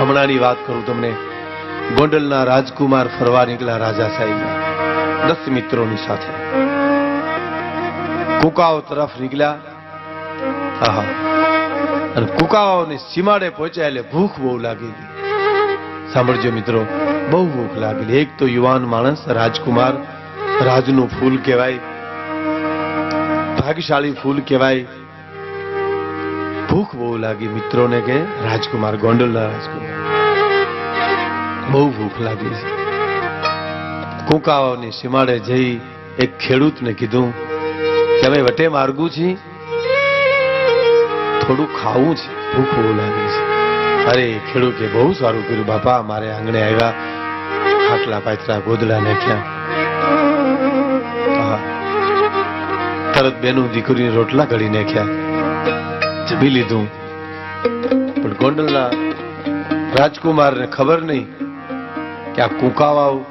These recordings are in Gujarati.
હમણાંની વાત કરું તમને. ગોંડલના રાજકુમાર ફરવા નીકળ્યા રાજા સાહેબના, દસ મિત્રોની સાથે. કુકાઓ તરફ નીકળ્યા. આહા. અને કુકાઓની સીમાડે પહોંચ્યા એટલે ભૂખ બહુ લાગી ગઈ. સાંભળજો મિત્રો, બહુ ભૂખ લાગેલી એક તો યુવાન માણસ, રાજકુમાર, રાજનું ફૂલ કહેવાય, ભાગ્યશાળી ફૂલ કહેવાય. ભૂખ બહુ લાગી મિત્રોને કે રાજકુમાર ગોંડલના રાજકુમાર. બહુ ભૂખ લાગી છે. કુકાઓની સીમાડે જઈ એક ખેડૂતને કીધું કે અમે વટે માર્ગું છીએ થોડું ખાવું છે. ભૂખ બહુ લાગી છે. અરે, ખેડૂતે બહુ સારું કર્યું. બાપા, મારે આંગણે આવ્યા. ખાટલા પાથરા ગોદડા નાખ્યા. તરત બેનું દીકરીને રોટલા ઘડી નાખ્યા. જમી લીધું. પણ ગોંડલના રાજકુમારને ખબર નહીં કે આ કુંકાવાવ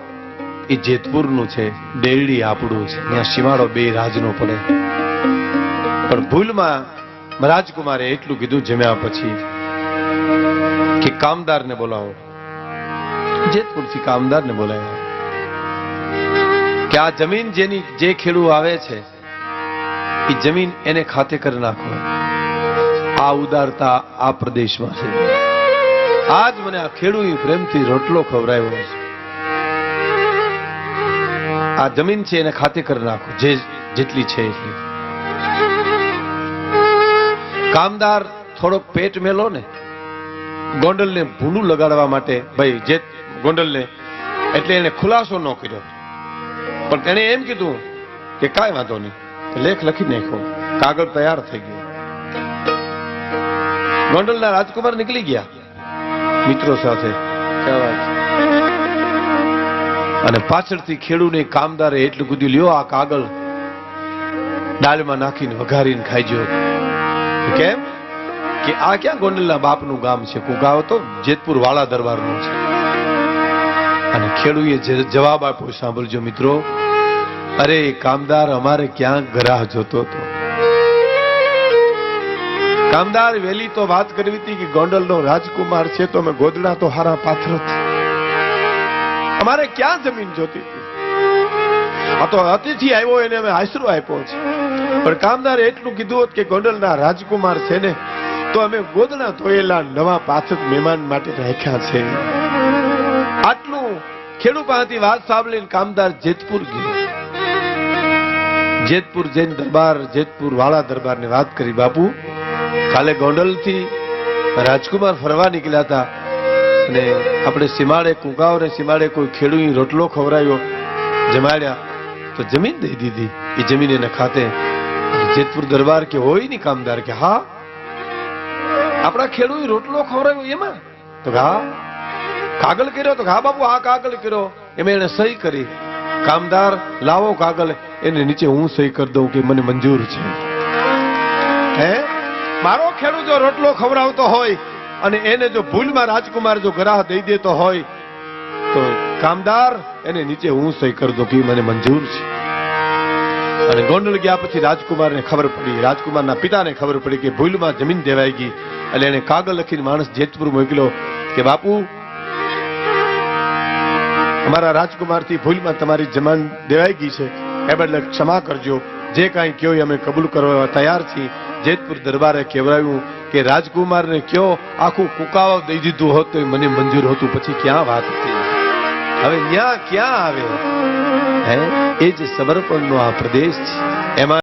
એ જેતપુરનું છે, ડેરડી આપણું છે. ત્યાં સીમાડો બે રાજનો પડે. પણ ભૂલમાં રાજકુમારે એટલું કીધું જમ્યા પછી કે કામદારને બોલાવો. જેતપુરથી કામદારને બોલાવ્યા કે આ જમીન જેની જે ખેડૂ આવે છે, એ જમીન એને ખાતે કરી નાખો. આ ઉદારતા આ પ્રદેશમાં છે. આજ મને આ ખેડૂએ પ્રેમથી રોટલો ખવડાવ્યો છે. આ જમીન છે એને ખાતે કરી નાખો, જે જેટલી છે એટલી. કામદાર થોડોક પેટ મેલો ને, ગોંડલને ભૂલું લગાડવા માટે, ભાઈ, જે ગોંડલને, એટલે એને ખુલાસો ન કર્યો. પણ તેણે એમ કીધું કે કાંઈ વાંધો નહીં, લેખ લખી નાખ્યો, કાગળ તૈયાર થઈ ગયો. ગોંડલના રાજકુમાર નીકળી ગયા. મિત્રો સાથે? અને પાછળથી ખેડૂને કામદારે એટલું કીધું, લ્યો આ કાગળ દાળમાં નાખીને વઘારીને ખાઈજો કેમ? કે આ ક્યાં ગોંડલના બાપનું ગામ છે? કુગાવ તો જેતપુર વાળા દરબારનું છે. અને ખેડૂએ જવાબ આપ્યો, સાંભળજો મિત્રો, અરે કામદાર અમારે ક્યાં ગરાહ જોતો હતો? કામદાર વેલી તો વાત કરવી હતી કે ગોંડલનો રાજકુમાર છે તો અમે ગોદડા તો હારા પાથર અમારે ક્યાં જમીન જોતી હતી? આ તો અતિથિ આવ્યો એને અમે આશરો આપ્યો છે. પણ કામદારે એટલું કીધું હોત કે ગોંડલના રાજકુમાર છે ને, તો અમે ગોદડા ધોયેલા નવા પાથક મહેમાન માટે રાખ્યા છે. આટલું ખેડૂ પાસેથી વાત સાંભળીને કામદાર જેતપુર ગયો. જેતપુર જૈન દરબાર, જેતપુર વાળા દરબારને વાત કરી, બાપુ કાલે ગોંડલથી રાજકુમાર ફરવા નીકળ્યા હતા અને આપણે સીમાડે કુંકાવને સીમાડે કોઈ ખેડૂત રોટલો ખવરાયો જમાડ્યા. તો જમીન દઈ દીધી. એ જમીન એને ખાતે જેતપુર દરબાર કે હોયની કામદાર કે, હા, આપણા ખેડૂત રોટલો ખવરાયો એમાં? તો હા. કાગળ કર્યો તો હા, બાપુ, આ કાગળ કર્યો. એમાં એને સહી કરી. કામદાર, લાવો કાગળ, એને નીચે હું સહી કરી દઉં કે મને મંજૂર છે. હે? મારો ખેડૂત જો રોટલો ખવડાવતો હોય અને એને જો ભૂલમાં રાજકુમાર જો ગ્રાહ દઈ દેતો હોય, તો કામદાર એને નીચે હું સહી કરતો કે મને મંજૂર છે. અને ગોંડલ ગયા પછી રાજકુમારને ખબર પડી, રાજકુમારના પિતાને ખબર પડી કે ભૂલમાં જમીન દેવાઈ ગઈ. એટલે એને કાગળ લખીને માણસ જેતપુર મોકલ્યો કે, બાપુ, અમારા રાજકુમારથી ભૂલમાં તમારી જમાન દેવાઈ ગઈ છે. એ બદલે ક્ષમા કરજો. જે કાંઈ કયો અમે કબૂલ કરવા તૈયાર છીએ. જેતપુર દરબારે કહેવાયું કે રાજકુમારને કયો આખું કુકાવો દઈ દીધું હોત તો મને મંજૂર હતું. પછી ક્યાં વાત હતી હવે ન્યા ક્યાં આવે? હે? એ જ સમર્પણનો આ પ્રદેશ છે. એમાં